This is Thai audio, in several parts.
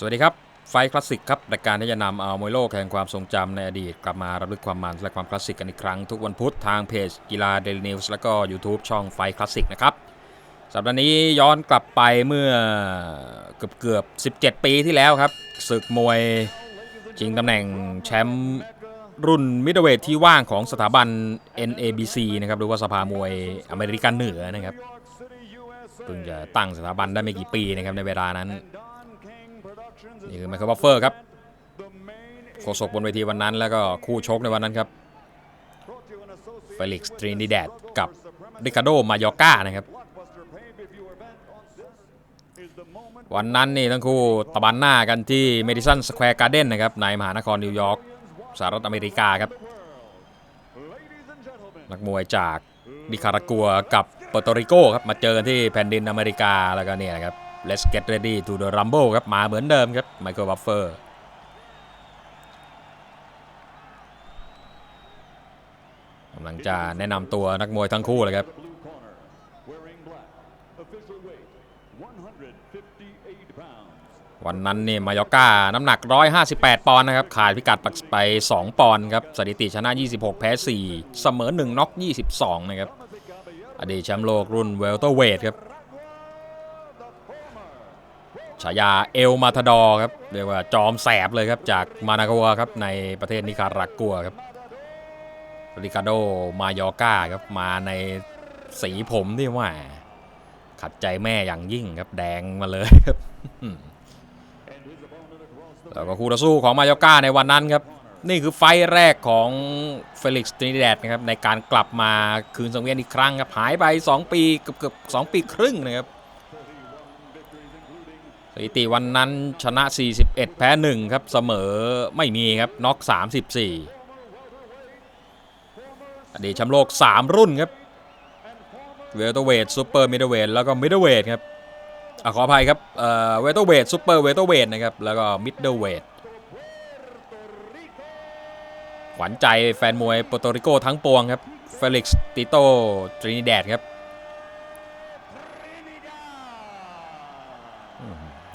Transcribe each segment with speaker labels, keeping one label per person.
Speaker 1: สวัสดีครับ ไฟคลาสสิกครับรายการที่จะนำเอามวยโลกแห่งความทรงจำในอดีต กลับมารับลึกความมันและความคลาสสิกกันอีกครั้งทุกวันพุธทางเพจกีฬาเดลินิวส์และก็ YouTube ช่องไฟคลาสสิกนะครับ สัปดาห์นี้ย้อนกลับไปเมื่อเกือบเกือบ 17 ปีที่แล้วครับศึกมวยชิงตำแหน่งแชมป์รุ่นมิดเดิลเวทที่ว่างของสถาบัน NABC นะครับหรือว่าสภามวยอเมริกันเหนือนะครับเพิ่งจะตั้งสถาบันได้ไม่กี่ปีนะครับในเวลานั้น นี่คือไมเคิลบัฟเฟอร์ครับโคศกบนเวทีวันนั้น แล้วก็คู่ชกในวันนั้นครับเฟลิกซ์ตรินิแดดกับริคาโดมายอก้านะครับ วันนั้นนี่ทั้งคู่ตะบันหน้ากันที่เมดิสันสแควร์การ์เด้นนะครับในมหานครนิวยอร์กสหรัฐอเมริกาครับ นักมวยจากนิคารากัวกับเปอร์โตริโกครับมาเจอกันที่แผ่นดินอเมริกาแล้วก็เนี่ยครับ Let's get ready to the rumble ครับ มาเหมือนเดิมครับไมเคิลบัฟเฟอร์กำลังจะแนะนำตัวนักมวยทั้งคู่เลยครับวันนั้นนี่มายอก้า น้ำหนัก 158 ปอนด์นะครับ ขาดพิกัดไป 2 ปอนด์ครับ สถิติชนะ 26 แพ้ 4 เสมอ 1น็อก22 นะครับ อดีตแชมป์โลกรุ่นเวลเตอร์เวทครับ ฉายาเอลมาทาดอครับเรียกว่าจอมแสบเลยครับจากมานากัวครับในประเทศนิคารากัวครับริคาโดมายอก้าครับมาในสีผมที่ว่า ขัดใจแม่อย่างยิ่งครับแดงมาเลยครับแล้วก็คู่ต่อสู้ของมายอก้าในวันนั้นครับ นี่คือไฟแรกของเฟลิกซ์ตรินิแดดนะครับในการกลับมาคืนสังเวียนอีกครั้งครับหายไป 2 ปีเกือบเกือบ2ปีครึ่งนะครับ ถิติวันนั้นชนะ 41 แพ้ 1 ครับ เสมอไม่มีครับน็อก34 อดีตแชมป์โลก 3 รุ่นครับเวลเตอร์เวทซูเปอร์มิดเดิลเวทแล้วก็มิดเดิลเวทครับอขออภัยครับเอ่อเวเตอร์เวทซูเปอร์เวเตอร์เวทนะครับแล้วก็มิดเดิลเวทขวัญใจแฟนมวยโปรโตริโกทั้งปวงครับเฟลิกซ์ติโตตรินิแดดครับ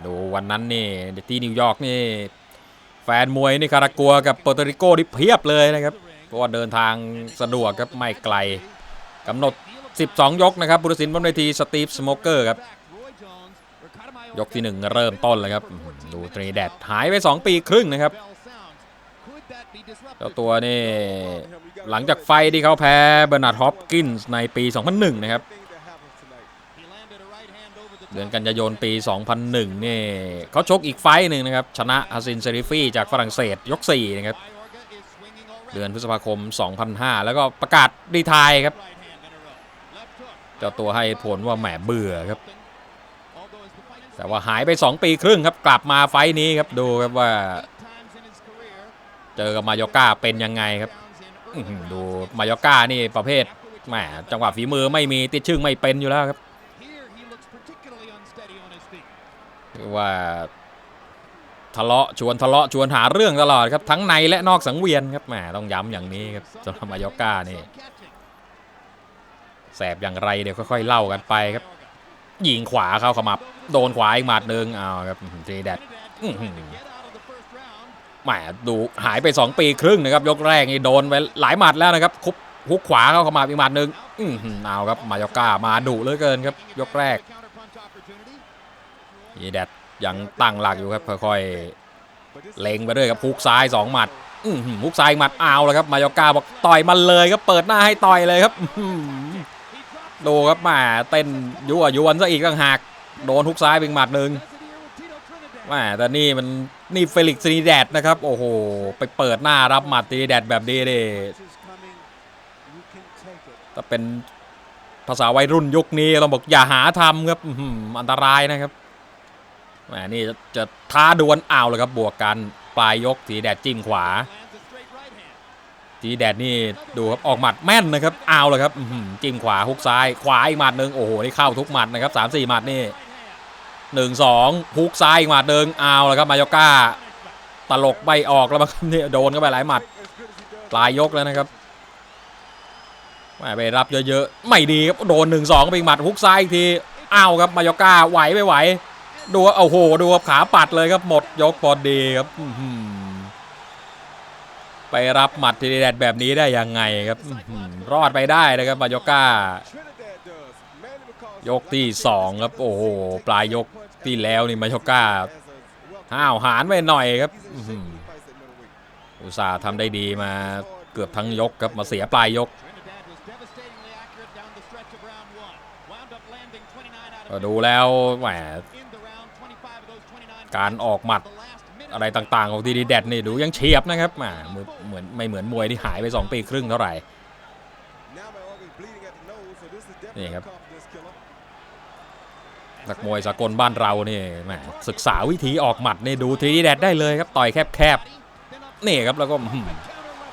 Speaker 1: ดูวันนั้นนี่ที่นิวยอร์กนี่ แฟนมวยนี่คารากัวกับโปอรโตริโกนี่เพียบเลยนะครับเพราะว่าเดินทางสะดวกครับไม่ไกลกำหนด 12 ยกนะครับบุรุษินบนเวทีสตีฟสโมเกอร์ครับยกที่ 1 เริ่มต้นเลยครับดูตรีแดดหายไป 2 ปีครึ่งนะครับเจ้าตัวนี่หลังจากไฟที่เขาแพ้เบอร์นาร์ดฮอปกินส์ในปี 2001 นะครับ เดือนกันยายนปี 2001 นี่เขาชกอีกไฟหนึ่งนะครับ ชนะฮัสซินเซริฟีจากฝรั่งเศสยก 4 นะครับ เดือนพฤษภาคม 2005 แล้วก็ประกาศรีทายครับ เจ้าตัวให้ผลว่าแหมเบื่อครับ แต่ว่าหายไป 2 ปีครึ่งครับ กลับมาไฟต์นี้ครับ ดูครับว่า เจอกับมายอก้าเป็นยังไงครับดูมายอก้านี่ประเภทแหมจังหวะฝีมือไม่มีติดชึ่งไม่เป็นอยู่แล้วครับ คือว่าทะเลาะชวนทะเลาะชวนหาเรื่องตลอดครับทั้งในและนอกสังเวียนครับแหมต้องย้ำอย่างนี้ครับสำหรับมายอก้านี่แสบอย่างไรเดี๋ยวค่อยๆเล่ากันไปครับ ยิงขวาเข้าขมับ โดนขวาอีกหมัดหนึ่งเอาครับเจแดดแหมดูหายไป 2 ปีครึ่งนะครับ ยกแรกนี่โดนไปหลายหมัดแล้วนะครับคุบฮุกขวาเข้าขมับอีกหมัดหนึ่งอื้อหือเอาครับมายอก้ามาดุเหลือเกินครับ ยกแรก เจแดดยังตั้งหลักอยู่ครับค่อยๆเล็งไปเรื่อยครับฮุกซ้ายสองหมัดฮุกซ้ายหมัดเอาแล้วครับมายอก้าบอกต่อยมันเลยครับเปิดหน้าให้ต่อยเลยครับดูครับแมาเต้นยั่วยวนซะอีกต่างหากโดนทุกซ้ายเป็นหมัดหนึ่งแมาแต่นี่มันนี่เฟลิกซ์ตรีแดดนะครับ โอ้โห ไปเปิดหน้ารับหมัดตีแดดแบบนี้เลยถ้าเป็นภาษาวัยรุ่นยุคนี้เราบอกอย่าหาทำครับอันตรายนะครับ แหมนี่จะท้าดวลเอาเลยครับบวกกันปลายยกตีแดดจิ้มขวาจีแดดนี่ดูครับออกหมัดแม่นนะครับเอาเลยครับจิ้มขวาฮุกซ้ายขวาอีกหมัดหนึ่งโอ้โหนี่เข้าทุกหมัดนะครับสามสี่หมัดนี่หนึ่งสองฮุกซ้ายอีกหมัดหนึ่งเอาเลยครับมายอก้าตลกใบออกแล้วมั้งครับนี่โดนเข้าไปหลายหมัดปลายยกแล้วนะครับแหม่ไปรับเยอะๆไม่ดีครับโดนหนึ่งสองไปหมัดฮุกซ้ายอีกทีเอาครับมายอก้าไหวไม่ไหว ดูว่าโอ้โหดูว่าขาปัดเลยครับหมดยกพอดีครับไปรับหมัดทีเด็ดแบบนี้ได้ยังไงครับรอดไปได้นะครับมายก้ายกที่สองครับโอ้โหปลายยกที่แล้วนี่มายก้าห้าวหารไปหน่อยครับอุตส่าห์ทำได้ดีมาเกือบทั้งยกครับมาเสียปลายยกดูแล้วแหม การออกหมัดอะไรต่างๆ ของดีดีแดดนี่ดูยังเฉียบนะครับมเหมือนเหมือนไม่เหมือนมวยที่หายไป 2 ปีครึ่งเท่าไหร่นี่ครับนักมวยสากลบ้านเรานี่แหมศึกษาวิธีออกหมัดนี่ดูทีดีแดดได้เลยครับต่อยแคบๆนี่ครับแล้วก็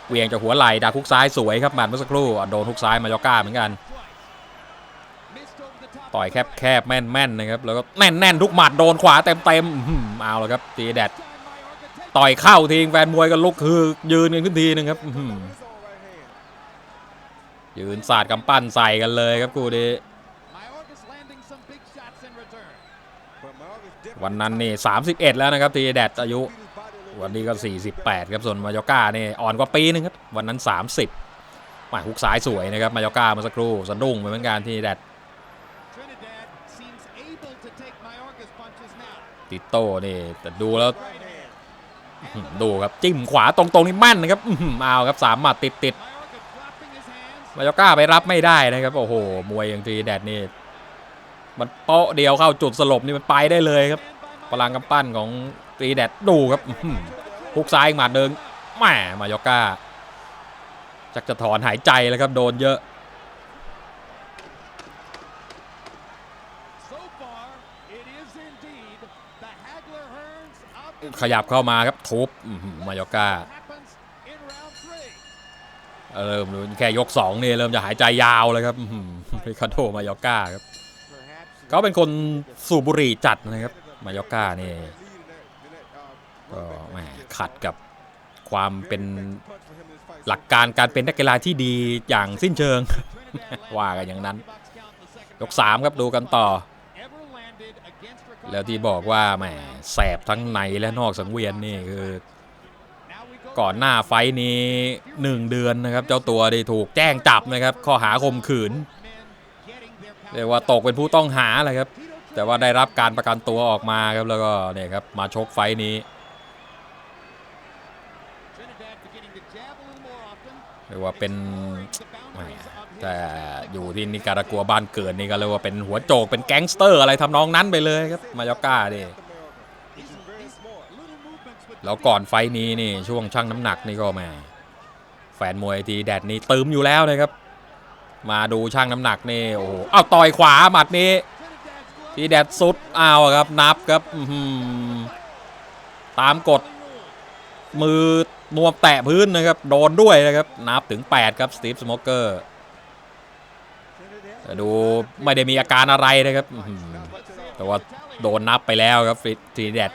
Speaker 1: เวียงจากหัวไหล่ดักฮุกซ้ายสวยครับหมัดเมื่อสักครู่โดนฮุกซ้ายมายอก้าเหมือนกัน ต่อยแคบแคบแม่นแม่นนะครับ แล้วก็แน่นแน่นทุกหมัดโดนขวาเต็มเต็มๆอื้อหือเอาแล้วครับตีแดดต่อยเข้าทีแฟนมวยก็ลุกคือยืนกันขึ้นทีนึงครับยืนสาดกำปั้นใส่กันเลยครับกูดีวันนั้นนี่31 แล้วนะครับตีแดดอายุ วันนี้ก็ 48 ครับส่วนมายอก้านี่อ่อนกว่าปีนึงครับ วันนั้น 30หมายฮุกซ้ายสวยนะครับมายอก้าเมื่อสักครู่สะดุ้งไปเหมือนกันที่แดด ติโต้นี่แต่ดูแล้วอื้อหือดูครับจิ้มขวาตรงๆนี่แม่นนะครับอื้อหือเอาครับสามหมัดติดติดๆมายาก้าไปรับไม่ได้นะครับ โอ้โห มวยอย่างทีแดดนี่มันโป๊ะเดียวเข้าจุดสลบนี่มันไปได้เลยครับพลังกำปั้นของตีแดดดูครับอื้อหือฮุกซ้ายอีกหมัดเดินแหมมายาก้าจักจะถอนหายใจแล้วครับโดนเยอะ ขยับเข้ามาครับทุบมายาก้าเริ่มดูแค่ยกสองนี่เริ่มจะหายใจยาวเลยครับริคาโดมายอก้าครับเขาเป็นคนสูบบุหรี่จัดนะครับ มายอก้านี่ก็แหมขัดกับความเป็นหลักการการเป็นนักกีฬาที่ดีอย่างสิ้นเชิง ว่ากันอย่างนั้น ยกสามครับดูกันต่อ แล้วที่บอกว่าแหมแสบทั้งในและนอกสังเวียนนี่คือก่อนหน้าไฟนี้ 1 เดือนนะครับ เจ้าตัวได้ถูกแจ้งจับนะครับ ข้อหาข่มขืนเรียกว่าตกเป็นผู้ต้องหาเลยครับ แต่ว่าได้รับการประกันตัวออกมาครับแล้วก็เนี่ยครับมาชกไฟนี้เรียกว่าเป็น แต่อยู่ที่นิการากัวบ้านเกิดนี่ก็เรียกว่าเป็นหัวโจกเป็นแก๊งสเตอร์อะไรทำนองนั้นไปเลยครับมายอก้าดิแล้วก่อนไฟนี้นี่ช่วงชั่งน้ำหนักนี่ก็มา แฟนมวยทีแดดนี่ตืมอยู่แล้วนะครับ มาดูช่างน้ำหนักนี่โอ้โหอ้าวต่อยขวาหมัดนี้ทีแดดสุดอ้าวครับนับครับตามกฎมือนวมแตะพื้นนะครับ โดนด้วยนะครับ นับถึง 8 ครับสตีฟสโมเกอร์ แต่ดูไม่ได้มีอาการอะไรนะครับ แต่ว่าโดนนับไปแล้วครับทีแดด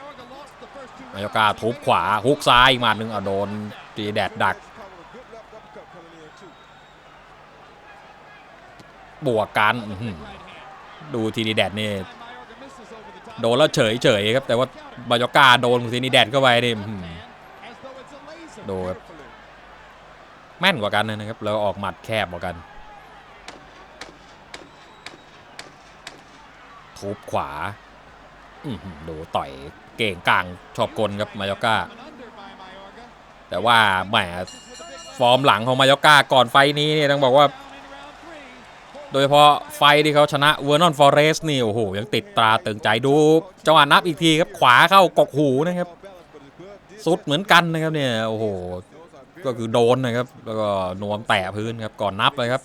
Speaker 1: มายกาทุบขวาฮุกซ้ายอีกมาหนึ่งอะโดนตีแดดดัก บวกกันดูทีนีแดดนี่โดนแล้วเฉยเฉยๆครับ แต่ว่ามายกาโดนทีนีแดดเข้าไปนี่อื้อหือดูครับแม่นกว่ากันนะครับ แล้วออกหมัดแคบกว่ากัน ทุบขวาดูต่อยเก่งกลางชอบกลครับมายาก้า แต่ว่าแหมฟอร์มหลังของมายาก้าก่อนไฟนี้เนี่ยต้องบอกว่า โดยเฉพาะไฟท์ที่เขาชนะเวอร์นอนฟอเรสนี่โอ้โหยังติดตราตึงใจดูจังหวะนับอีกทีครับขวาเข้ากกหูนะครับ สุดเหมือนกันนะครับเนี่ยโอ้โหก็คือโดนนะครับ แล้วก็นวมแตะพื้นครับก่อนนับเลยครับ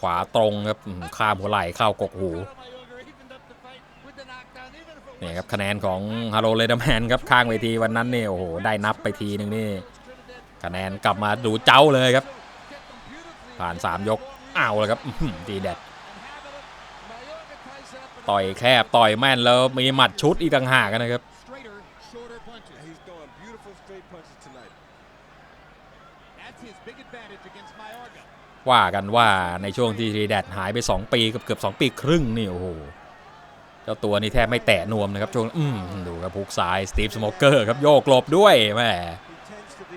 Speaker 1: ขวาตรงครับข้ามหัวไหล่เข้ากกหูนี่ครับคะแนนของฮาโลเลดแมนครับข้างเวทีวันนั้นนี่โอ้โหได้นับไปทีนึงนี่คะแนนกลับมาดูเจ้าเลยครับ ผ่าน 3 ยกอ้าวเลยครับดีแดดต่อยแคบต่อยแม่นแล้วมีหมัดชุดอีกต่างหากนะครับ ว่ากันว่าในช่วงที่ทีแดดหายไป 2 ปีกือบเกือบ2 ปีครึ่งนี่โอ้โหเจ้าตัวนี้แทบไม่แตะนวมนะครับช่วงอืมดูครับพุกซ้ายสตีฟสโมเกอร์ครับโยกหลบด้วยแม่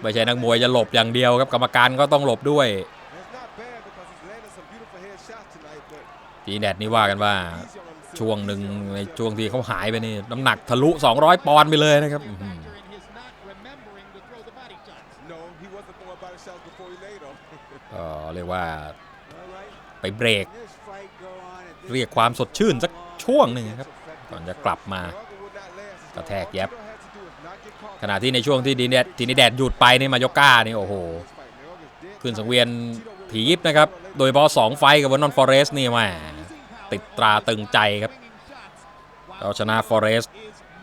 Speaker 1: ไม่ใช่นักมวยจะหลบอย่างเดียวครับกรรมการก็ต้องหลบด้วยทีแดดนี่ว่ากันว่าช่วงหนึ่งในช่วงที่เขาหายไปนี่น้ำหนักทะลุ 200 ปอนด์ไปเลยนะครับ เรียกว่าไปเบรก เรียกความสดชื่นสักช่วงหนึ่งครับ ก่อนจะกลับมากระแทกแย็บขณะที่ในช่วงที่ดีเนดทีนิแดดหยุดไปนี่มายก้านี่โอ้โห ขึ้นสังเวียนผียิบนะครับ โดยเฉพาะ2ไฟกับวันนอนฟอเรสนี่มาติดตราตึงใจครับเราชนะฟอเรส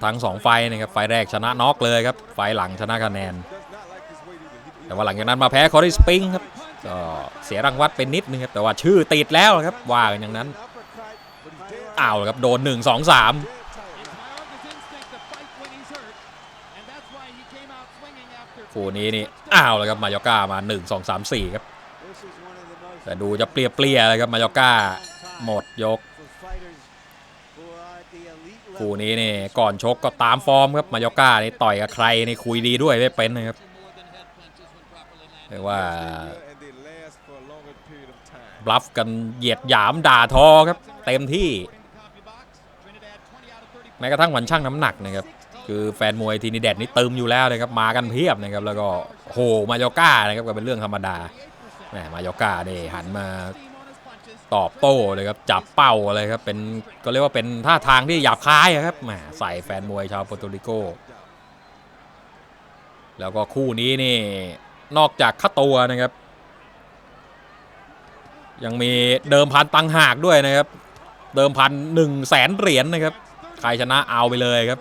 Speaker 1: ทั้ง2ไฟนะครับไฟแรกชนะน็อกเลยครับ ไฟหลังชนะคะแนน แต่ว่าหลังจากนั้นมาแพ้คอริสปริงครับ ก็เสียรางวัดไปนิดนึงครับแต่ว่าชื่อติดแล้วครับว่ากันอย่างนั้นอ้าวครับโดน 1 2 3คู่นี้นี่อ้าวเลยครับมายอก้ามา 1 2 3 4 ครับ แต่ดูจะเปลี่ยเปลี่ยเลยครับมายอก้าหมดยก คู่นี้นี่ก่อนชกก็ตามฟอร์มครับมายอก้านี่ต่อยกับใครนี่คุยดีด้วยไม่เป็นนะครับเรียกว่า บลัฟกันเหยียดหยามด่าทอครับ เต็มที่แม้กระทั่งวันช่างน้ำหนักนะครับคือแฟนมวยทีนิแดดนี่เติมอยู่แล้วนะครับมากันเพียบนะครับแล้วก็โหมายอก้านะครับก็เป็นเรื่องธรรมดาแหมมายอก้านี่หันมาตอบโต้เลยครับจับเป้าเลยครับเป็นก็เรียกว่าเป็นท่าทางที่หยาบคายครับแหมใส่แฟนมวยชาวโปรตุริโก แล้วก็คู่นี้นี่นอกจากค่าตัวนะครับ ยังมีเดิมพันตังหากด้วยนะครับ เดิมพันหนึ่งแสนเหรียญนะครับ ใครชนะเอาไปเลยครับ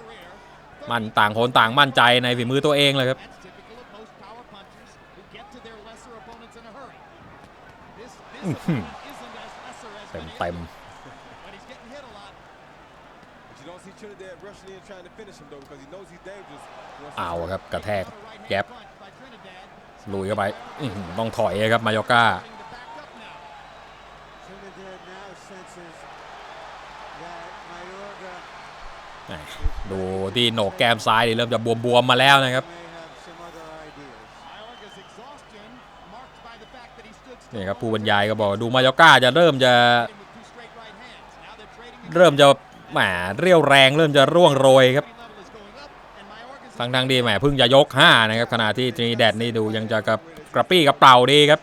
Speaker 1: มันต่างคนต่างมั่นใจในฝีมือตัวเองเลยครับ
Speaker 2: That's typical of most power punchers who get to their lesser opponents in a hurry. This, this
Speaker 1: Mhm.
Speaker 2: opponent isn't as lesser as
Speaker 1: เต็ม
Speaker 2: many
Speaker 1: เต็ม
Speaker 2: others, but he's getting hit a lot.
Speaker 3: But you don't see Trinidad rushing in trying to finish him though because he knows he's dangerous. Once
Speaker 1: เอาครับกระแทก
Speaker 2: Another right-hand
Speaker 1: แก็บ
Speaker 2: punch by Trinidad.
Speaker 1: ลุยเข้าไปอื้อหือต้องถอยครับมายก้า ดูที่โหนกแก้มซ้ายเริ่มจะบวมๆมาแล้วนะครับนี่ครับผู้บรรยายก็บอกดูมายก้าจะเริ่มจะเริ่มจะแหมเรียวแรงเริ่มจะร่วงโรยครับทั้งทั้งๆที่แหมเพิ่งจะยก 5 นะครับขณะที่ทรีแดดนี่ดูยังจะกระกระปี้กระเป๋าดีครับ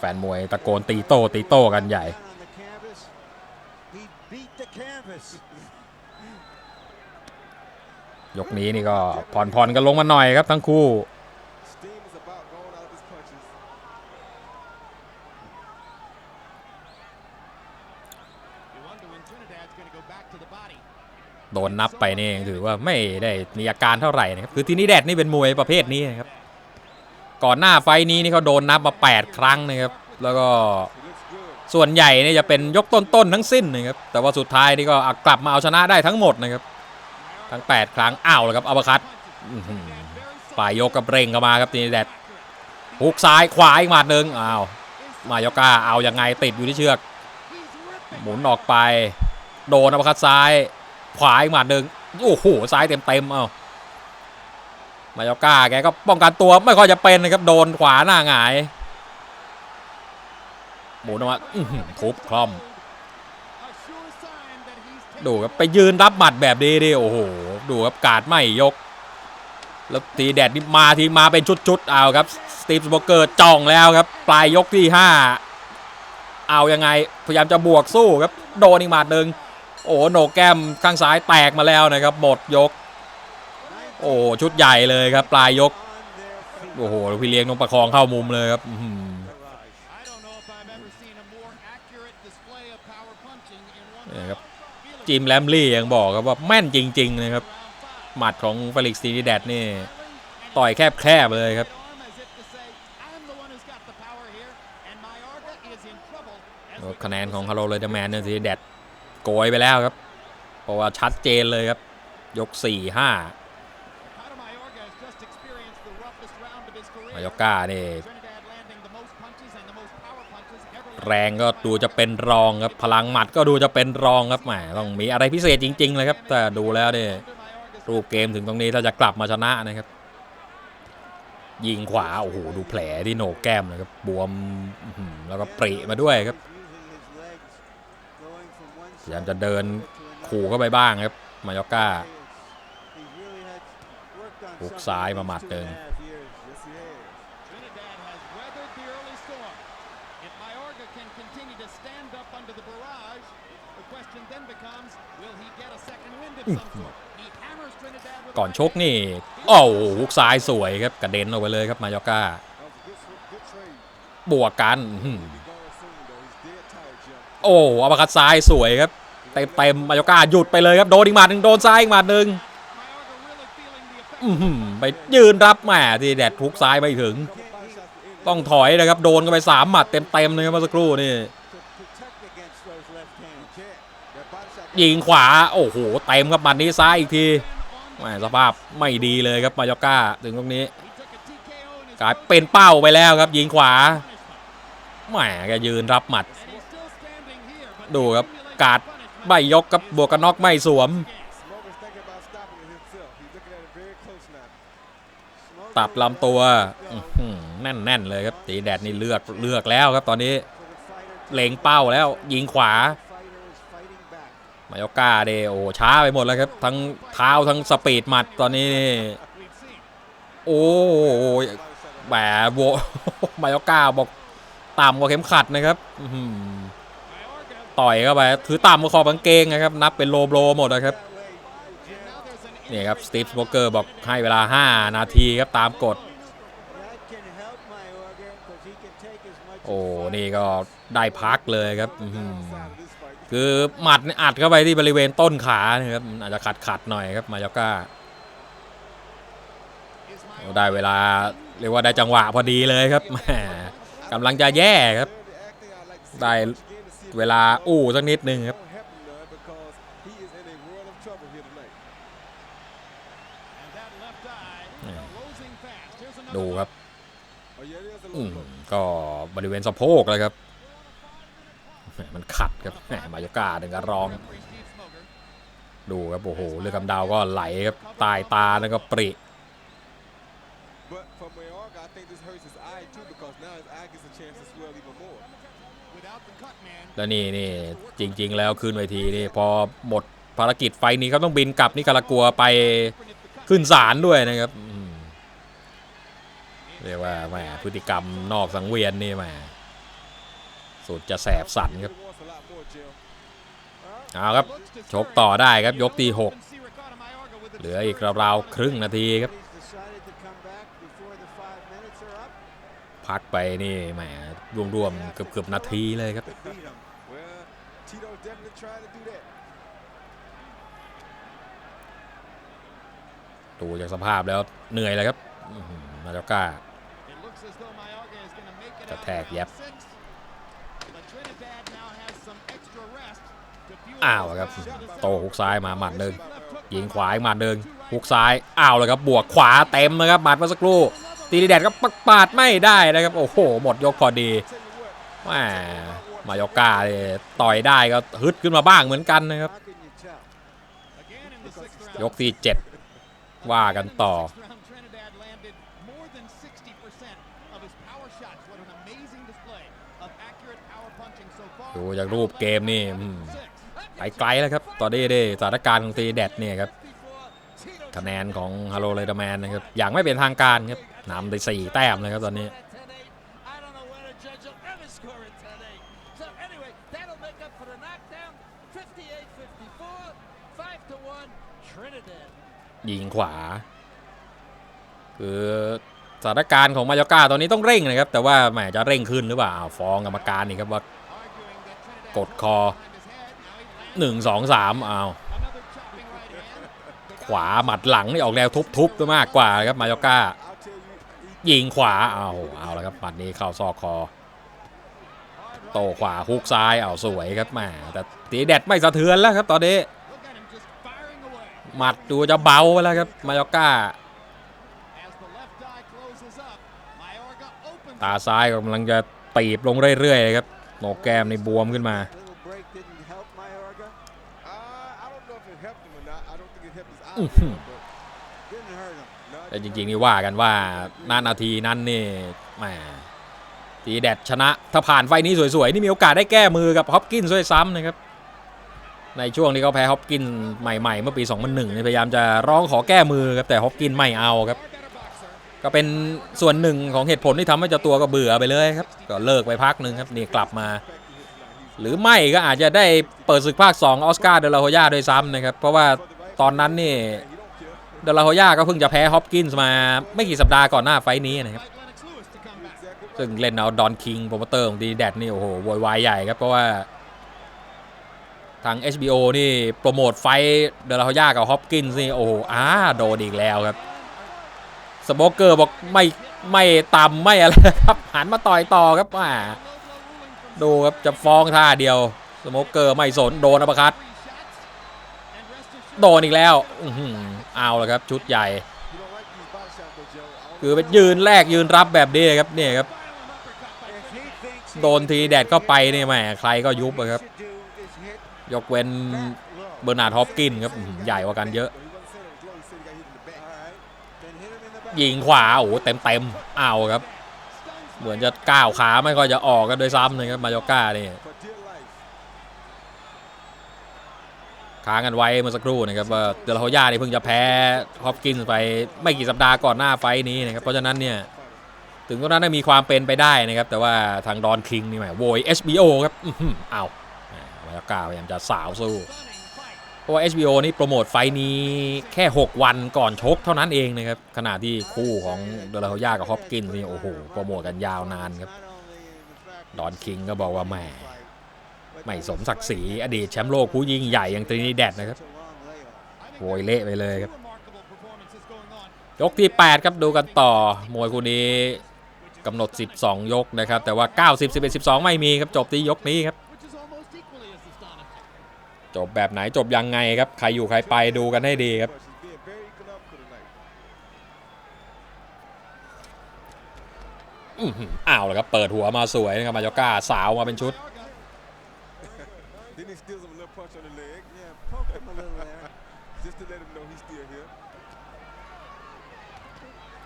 Speaker 1: แฟนมวยตะโกนตีโต้ตีโต้กันใหญ่ ยกนี้นี่ก็ผ่อนผ่อนกันลงมาหน่อยครับทั้งคู่ โดนนับไปนี่ถือว่าไม่ได้มีอาการเท่าไหร่นะครับ คือที่นี้แดดนี่เป็นมวยประเภทนี้นะครับ ก่อนหน้าไฟนี้นี่เขาโดนนับมา 8 ครั้งนะครับ แล้วก็ส่วนใหญ่เนี่ยจะเป็นยกต้นๆทั้งสิ้นนะครับ แต่ว่าสุดท้ายนี่ก็กลับมาเอาชนะได้ทั้งหมดนะครับ ทั้ง 8 ครั้งอ้าวแล้วครับอัปคัตอื้ายยกกับเร่งเข้ามาครับทีนี้แดดฮุกซ้ายขวาอีกหมัดหนึ่งอ้าวมายก้าเอายังไงติดอยู่ที่เชือก หมุนออกไป โดนอัปคัตซ้าย ขวาอีกหมัดหนึ่งโอ้โหซ้ายเต็มๆเอ้า มายก้าแกก็ป้องกันตัวไม่ค่อยจะเป็นนะครับโดนขวาหน้าหงายหมุนออกมาทุบคล่อม ดูครับไปยืนรับหมัดแบบนี้ดิโอ้โหดูครับกาดไม่ยก แล้วทีแดดนี่มาทีมาเป็นชุดๆเอาครับสตีฟสโบเกอร์จ้องแล้วครับ ปลายยกที่ 5 เอายังไงพยายามจะบวกสู้ครับ โดนอีกหมัดหนึ่งโอ้โหโหนกแก้มข้างซ้ายแตกมาแล้วนะครับ หมดยก โอ้ชุดใหญ่เลยครับ ปลายยก โอ้โหพี่เลี้ยงต้องประคองเข้ามุมเลยครับนี่ครับจิมแลมลี่ยังบอกครับว่าแม่นจริง ๆ นะครับ หมัดของเฟลิกซ์ตีนิแดดนี่ ต่อยแคบๆเลยครับคะแนนของ
Speaker 2: to
Speaker 1: ฮาโลเลยเดอร์แมนเนี่ยทีแดดโกยไปแล้วครับ เพราะว่าชัดเจนเลยครับ ยก4 5 มายอก้านี่แรงก็ดูจะเป็นรองครับพลังหมัดก็ดูจะเป็นรองครับแหมต้องมีอะไรพิเศษจริง ๆ เลยครับ แต่ดูแล้วเนี่ยรูปเกมถึงตรงนี้ถ้าจะกลับมาชนะนะครับ ยิงขวาโอ้โหดูแผลที่โหนกแก้มเลยครับบวมแล้วก็ปริมาด้วยครับพยายามจะเดินขู่เข้าไปบ้างครับมายอก้าฮุกซ้ายมาหมัดหนึ่ ก่อนชกนี่โอ้โหฮุกซ้ายสวยครับกระเด็นออกไปเลยครับมายอก้าบวกกันโอ้อัปคัดซ้ายสวยครับเต็มเต็มมายอก้าหยุดไปเลยครับโดนอีกหมัดหนึ่งโดนซ้ายอีกหมัดหนึ่งไปยืนรับแหมที่แดดทุกซ้ายไม่ถึง ต้องถอยนะครับ โดนกันไปสามหมัดเต็มเต็มเลยครับเมื่อสักครู่นี่ ยิงขวา โอ้โหเต็มครับมัดนี้ซ้ายอีกทีแหมสภาพไม่ดีเลยครับมายอก้าถึงตรงนี้ กลายเป็นเป้าไปแล้วครับ ยิงขวาแหมแกยืนรับหมัด ดูครับกาด
Speaker 2: punishment
Speaker 1: ไม่ยกกับบวกกันน็อกไม่สวม ตัดลำตัวแน่น ๆ เลยครับตีแดดนี่เลือกเลือกแล้วครับตอนนี้ เล็งเป้าแล้วยิงขวา มายอก้าเดโอช้าไปหมดแล้วครับ ทั้งเท้าทั้งสปีดหมัดตอนนี้นี่โอ้ยแหมโวมายอก้าบอกต่ำกว่าเข็มขัดนะครับต่อยเข้าไปถือต่ำกว่าขอบกางเกงนะครับ นับเป็นโลโบหมดนะครับนี่ครับสตีฟสโปเกอร์บอกให้เวลา 5 นาทีครับตามกฎโอ้นี่ก็ได้พักเลยครับ คือหมัดอัดเข้าไปที่บริเวณต้นขาเนี่ยครับอาจจะขัดขัดหน่อยครับมายาก้าได้เวลาเรียกว่าได้จังหวะพอดีเลยครับแหมกำลังจะแย่ครับ ได้เวลาอู้สักนิดนึงครับดูครับก็บริเวณสะโพกเลยครับ มันขัดครับแหมมายก้าถึงกับร้อง ดูครับโอ้โหเลือดกำเดาวก็ไหลครับตายตาแล้วก็ปริแล้วนี่นี่จริง ๆ แล้วขึ้นเวทีนี่พอหมดภารกิจไฟนี้เขาต้องบินกลับนิการากัวไปขึ้นศาลด้วยนะครับเรียกว่าแหมพฤติกรรมนอกสังเวียนนี่แหมุดจะแสบสันครับเอาครับชกต่อได้ครับยกที่6เหลืออีกราวๆครึ่งนาทีครับ พักไปนี่แหมรวมๆเกือบๆนาทีเลยครับดูจากสภาพแล้วเหนื่อยเลยครับมาจอกก้าจะแทกแยบ อ้าว
Speaker 2: those
Speaker 1: ครับ
Speaker 2: rounds.
Speaker 1: โตฮุกซ้ายมาหมัดหนึ่งยิงขวาอีกหมัดหนึ่งฮุกซ้ายอ้าวเลยครับบวกขวาเต็มนะครับหมัดเมื่อสักครู่ตีดีแดดก็ปักปาดไม่ได้นะครับโอ้โหหมดยกพอดี
Speaker 3: Tell you what,
Speaker 1: แหมมายอก้าเนี่ยต่อยได้ก็ฮึดขึ้นมาบ้างเหมือนกันนะครับ
Speaker 2: Again in the sixth round.
Speaker 1: ยกที่ 7 ว่ากันต่อ ดูจากรูปเกมนี่ไปไกลแล้วครับตอนนี้ได้สถานการณ์ของตีแดดเนี่ยครับคะแนนของฮาโลเลดอร์แมนนะครับอย่างไม่เป็นทางการครับนำไปสี่แต้มเลยครับตอนนี้ยิงขวา คือสถานการณ์ของมายอก้าตอนนี้ต้องเร่งนะครับ แต่ว่าแหมจะเร่งขึ้นหรือเปล่าฟ้องกรรมการนี่ครับว่า กดคอ
Speaker 2: behind his head. Now he lands
Speaker 1: 1 2 3อ้าขวาหมัดหลังนี่ออกแนวทุบๆมากกว่าครับมายอก้า ยิงขวาเอาเอาแล้วครับหมัดนี้เข้าซอกคอ โตขวาฮุกซ้ายเอาสวยครับแหมแต่ตีแดดไม่สะเทือนแล้วครับตอนนี้หมัดดูจะเบาไปแล้วครับมายอก้าตาซ้ายกำลังจะตีบลงเรื่อยๆครับ โหนกแก้มในบวมขึ้นมา แต่จริงๆนี่ว่ากันว่านานาทีนั้นนี่แหมตีแดดชนะ ถ้าผ่านไฟนี้สวยๆ นี่มีโอกาสได้แก้มือกับฮอปกินส์ด้วยซ้ำนะครับ ในช่วงที่เขาแพ้ฮอปกินส์ใหม่ๆ เมื่อปี 2001นี่พยายามจะร้องขอแก้มือครับแต่ฮอปกินส์ไม่เอาครับ ก็เป็นส่วนหนึ่งของเหตุผลที่ทำให้เจ้าตัวก็เบื่อไปเลยครับ ก็เลิกไปพักหนึ่งครับนี่กลับมา หรือไม่ก็อาจจะได้เปิดศึกภาค 2 ออสการ์เดลาโฮยาด้วยซ้ำนะครับ เพราะว่าตอนนั้นนี่เดลาโฮยาก็เพิ่งจะแพ้ฮอปกินส์มาไม่กี่สัปดาห์ก่อนหน้าไฟต์นี้นะครับ ซึ่งเล่นเอาดอนคิงโปรโมเตอร์ของดีแดดนี่โอ้โหโวยวายใหญ่ครับเพราะว่าทาง HBO นี่โปรโมทไฟเดลาโฮยากับฮอปกินส์นี่โอ้โหอ้าโดนอีกแล้วครับ สโมเกอร์บอกไม่ไม่ต่ำไม่อะไรครับหันมาต่อยต่อครับอ่าดูครับจะฟ้องท่าเดียว สโมเกอร์ไม่สนโดนอัปคัตโดนอีกแล้วอื้อหือเอาละครับชุดใหญ่ คือไปยืนแรกยืนรับแบบนี้ครับเนี่ยครับ โดนทีแดดเข้าไปนี่แหมใครก็ยุบครับ ยกเว้นเบอร์นาร์ดฮอปกินครับใหญ่กว่ากันเยอะ ยิงขวาโอ้โหเต็มเต็มๆเอาครับ เหมือนจะก้าวขาไม่ค่อยจะออกกันด้วยซ้ำเลยครับมายอก้านี่ค้างกันไว้เมื่อสักครู่นะครับว่าเดลาโฮย่านี่เพิ่งจะแพ้ฮอปกินไปไม่กี่สัปดาห์ก่อนหน้าไฟนี้นะครับเพราะฉะนั้นเนี่ยถึงตรงนั้นนะมีความเป็นไปได้นะครับ แต่ว่าทางดอนคิงนี่แหมโวย HBO ครับอื้อหือเอาแหมายอก้าพยายามจะสาวสู้ ราะว่า HBO นี่โปรโมทไฟนี้แค่ 6 วันก่อนชกเท่านั้นเองนะครับ ขณะที่คู่ของเดลาโฮย่ากับฮอปกินส์นี่โอ้โห โปรโมทกันยาวนานครับ ดอนคิงก็บอกว่าแหมไม่สมศักดิ์ศรีอดีตแชมป์โลกผู้ยิ่งใหญ่อย่างตรีนิแดดนะครับโวยเละไปเลยครับ ยกที่ 8 ครับดูกันต่อ มวยคู่นี้กำหนด 12 ยกนะครับ แต่ว่า90 11 12 ไม่มีครับ จบที่ยกนี้ครับ จบแบบไหนจบยังไงครับใครอยู่ใครไปดูกันให้ดีครับอ้าวเลยครับเปิดหัวมาสวยนะครับมาโยก้าสาวมาเป็นชุด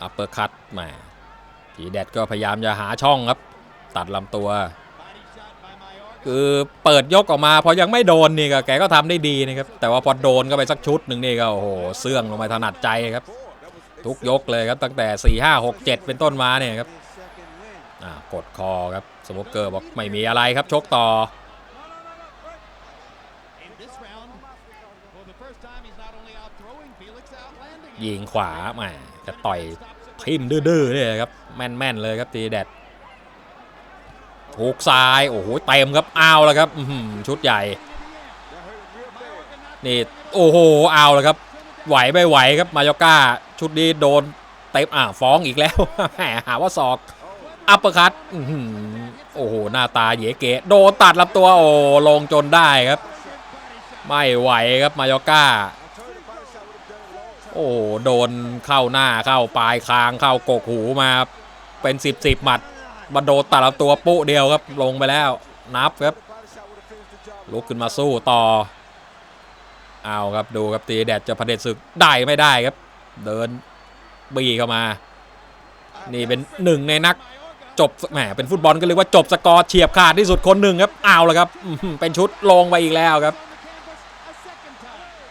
Speaker 1: อัปเปอร์คัตมาทีแดดก็พยายามจะหาช่องครับ ตัดลำตัว คือเปิดยกออกมาพอยังไม่โดนนี่ก็แกก็ทำได้ดีนะครับ แต่ว่าพอโดนก็ไปสักชุดหนึ่งนี่ก็โอ้โหเสื่องลงไปถนัดใจครับ ทุกยกเลยครับตั้งแต่ 4 5 6 7 เป็นต้นมาเนี่ยครับกดคอครับสโมเกอร์บอกไม่มีอะไรครับชกต่อยิงขวาแหมจะต่อยทิมดื้อๆเนี่ยครับแม่นๆเลยครับตีแดด ถูกซ้าย โอ้โหเต็มครับเอาแล้วครับชุดใหญ่ นี่โอ้โหเอาแล้วครับ ไหวไม่ไหวครับมายอก้า ชุดนี้โดนเต็มอ่าฟ้องอีกแล้วแหมหาว่าศอกอัปเปอร์คัตโอ้โห หน้าตาเยเกะโดนตัดลำตัวโอ้ลงจนได้ครับ ไม่ไหวครับมายอก้า โอ้โหโดนเข้าหน้าเข้าปลายคางเข้ากกหูมาเป็นสิบสิบหมัด มาโดนตัดลำตัวปุ๊เดียวครับลงไปแล้ว นับครับลุกขึ้นมาสู้ต่อ เอาครับดูครับตีแดดจะเผด็จศึกได้ไม่ได้ครับ เดินบีเข้ามา นี่เป็นหนึ่งในนักจบแหมเป็นฟุตบอลก็เรียกว่าจบสกอร์เฉียบขาดที่สุดคนหนึ่งครับเอาแล้วครับเป็นชุดลงไปอีกแล้วครับ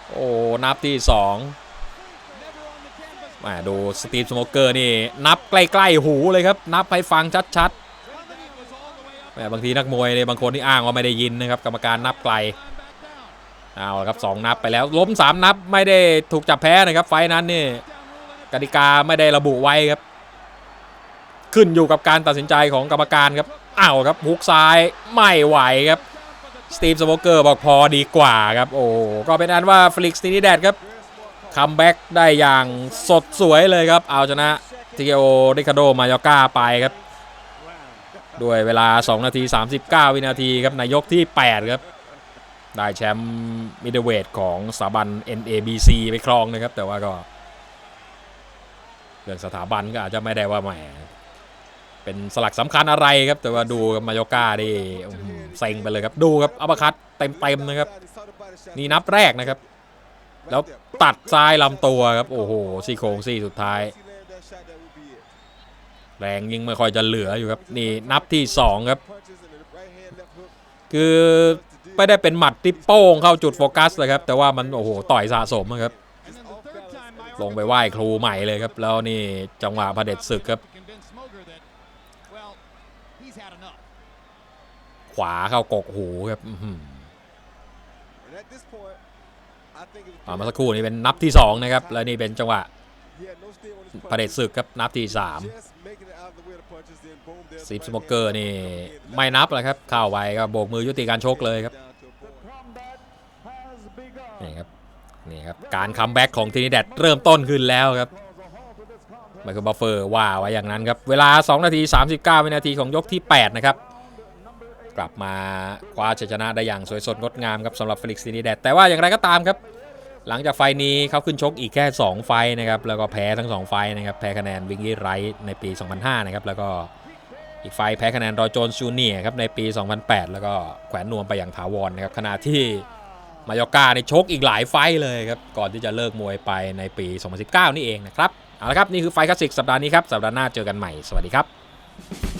Speaker 1: โอ้นับที่สอง
Speaker 2: canvas.
Speaker 1: แหมดูสตีฟสโมเกอร์นี่นับใกล้ๆหูเลยครับ นับให้ฟังชัดๆแหมบางทีนักมวยเนี่ยบางคนที่อ้างว่าไม่ได้ยินนะครับ กรรมการนับไกลเอาละครับสองนับไปแล้วล้มสามนับไม่ได้ถูกจับแพ้นะครับ ไฟนั้นนี่กติกาไม่ได้ระบุไว้ครับ ขึ้นอยู่กับการตัดสินใจของกรรมการครับอ้าวครับฮุกซ้ายไม่ไหวครับสตีฟสโมเกอร์บอกพอดีกว่าครับโอ้ก็เป็นอันว่าฟลิกสตีนีแดดครับ คัมแบ็กได้อย่างสดสวยเลยครับ เอาชนะทีโอริคาโดมายอก้าไปครับ ด้วยเวลา 2 นาที 39 วินาทีครับในยกที่ 8 ครับ ได้แชมป์มิดเดิลเวทของสถาบัน NABC ไปครองนะครับ แต่ว่าก็เรื่องสถาบันก็อาจจะไม่ได้ว่าแหมเป็นสลักสำคัญอะไรครับ แต่ว่าดูมายก้าดิเซ็งไปเลยครับ ดูครับอัปคัตเต็มๆนะครับ นี่นับแรกนะครับ แล้วตัดซ้ายลำตัวครับ โอ้โหซี่โครงซี่สุดท้าย แรงยิงไม่ค่อยจะเหลืออยู่ครับ นี่นับที่2ครับ คือไม่ได้เป็นหมัดที่โป้งเข้าจุดโฟกัสเลยครับ แต่ว่ามันโอ้โหต่อยสะสมครับ ลงไปไหว้ครูใหม่เลยครับ แล้วนี่จังหวะพระเด็จศึกครับ ขวาเข้ากกหูครับอื้อหืออ่าเมาสักครู่นี้เป็นนับที่ 2 นะครับ แล้วนี่เป็นจังหวะพระเด็จศึกครับนับที่3ซิปสโมเกอร์นี่ไม่นับแล้วครับเข้าไปก็โบกมือยุติการชกเลยครับนี่ครับนี่ครับการคัมแบ็กของทีนิแดดเริ่มต้นขึ้นแล้วครับไมเคิลบัฟเฟอร์ว่าไว้อย่างนั้นครับ เวลา 2 นาที 39 วินาทีของยกที่ 8 นะครับ กลับมาคว้าชัยชนะได้อย่างสวยสดงดงามครับสำหรับเฟลิกซ์ทีนิแดดแต่ว่าอย่างไรก็ตามครับ หลังจากไฟนี้เขาขึ้นชกอีกแค่ 2 ไฟนะครับแล้วก็แพ้ทั้ง 2 ไฟนะครับแพ้คะแนนวิงกี้ไรท์ในปี 2005นะครับแล้วก็อีกไฟแพ้คะแนนรอยโจนส์จูเนียครับในปี 2008 แล้วก็แขวนนวมไปอย่างถาวรนะครับขณะที่มายอกาในชกอีกหลายไฟเลยครับก่อนที่จะเลิกมวยไปในปี 2019 นี่เองนะครับเอาละครับนี่คือไฟคลาสสิกสัปดาห์นี้ครับสัปดาห์หน้าเจอกันใหม่สวัสดีครับ